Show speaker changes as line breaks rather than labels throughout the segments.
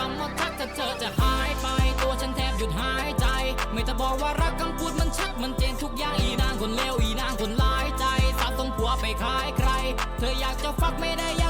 ต้องมาทักถ้าเธอจะหายไป ตัวฉันแทบหยุดหายใจ ไม่จะบอกว่ารักคำพูดมันชัดมันเจนทุกอย่างอีนางคนเลวอีนางคนร้ายใจสาวต้องผัวไปขายใคร เธออยากจะฟักไม่ได้ย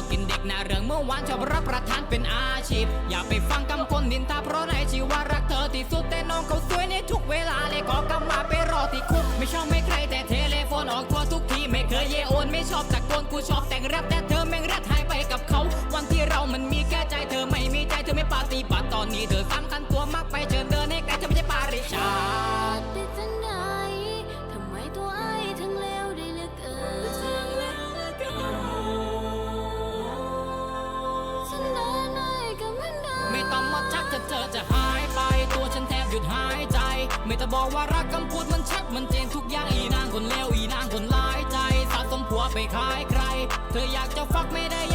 อก
กินเด็
กหน้าเรื่องเมื่อวานชอบรับประทานเป็นอาชีพ อย่าไปฟังคำคนนินทาเพราะในชีวารักเธอที่สุดแต่น้องเขาสวยในทุกเวลาเลยก็กำมาไปรอที่คุก ไม่ชอบไม่ใครแต่เทเลโฟนออกทัวทุกทีไม่เคยเยโอนไม่ชอบตะโกนกูชอบแต่งแรปแต่ ได้ไม่ต้องมาทักเธอ
เธ
อจะหายไป ตัวฉันแทบหยุดหายใจ ไม่ต้องบอกว่ารักคำพูดมันชัดมันเจนทุกอย่างอีนางคนเลวอีนางคนร้ายใจสะสมผัวไปขายใคร เธออยากจะฟักไม่ได้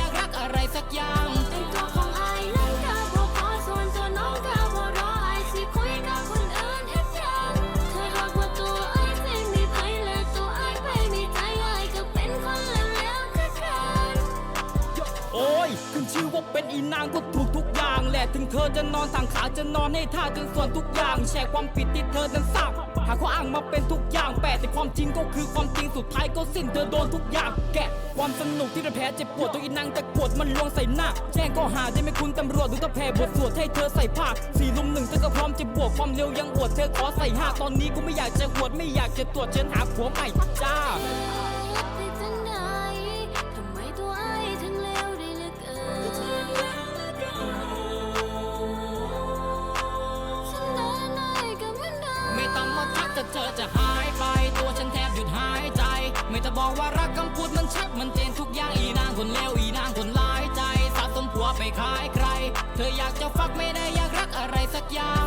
ขึ้น
ชื่อว่าเป็นอีนางก็ถูกทุกอย่างแหละถึงเธอจะนอนทางขาจะนอนให้ท่าจนส่วนทุกอย่าง แชร์ความผิดที่เธอนั้นสร้างหาข้ออ้างมาเป็นทุกอย่างแปดแต่ความจริงก็คือความจริงสุดท้ายก็สิ้นเธอโดนทุกอย่างแกะความสนุกที่เธอแพ้เจ็บปวดตัวอีนางตะกวดมันลวงใส่หน้าแจ้งข้อหาได้ไหมคุณตำรวจดูตะแพ้บทสวดให้เธอใส่ผ้าสี่ลุมหนึ่งเธอก็พร้อมจะบวกความเร็วยังอวดเธอขอใส่ห้าตอนนี้กูไม่อยากจะหวดไม่อยากจะตรวจเชิญหาผัวใหม่จ้า บอกว่ารักคำพูดมันชัดมันเจนทุกอย่างอีนางคนเลวอีนางคนร้ายใจสะสมผัวไปขายใคร เธออยากจะฟักไม่ได้อยากรักอะไรสักอย่าง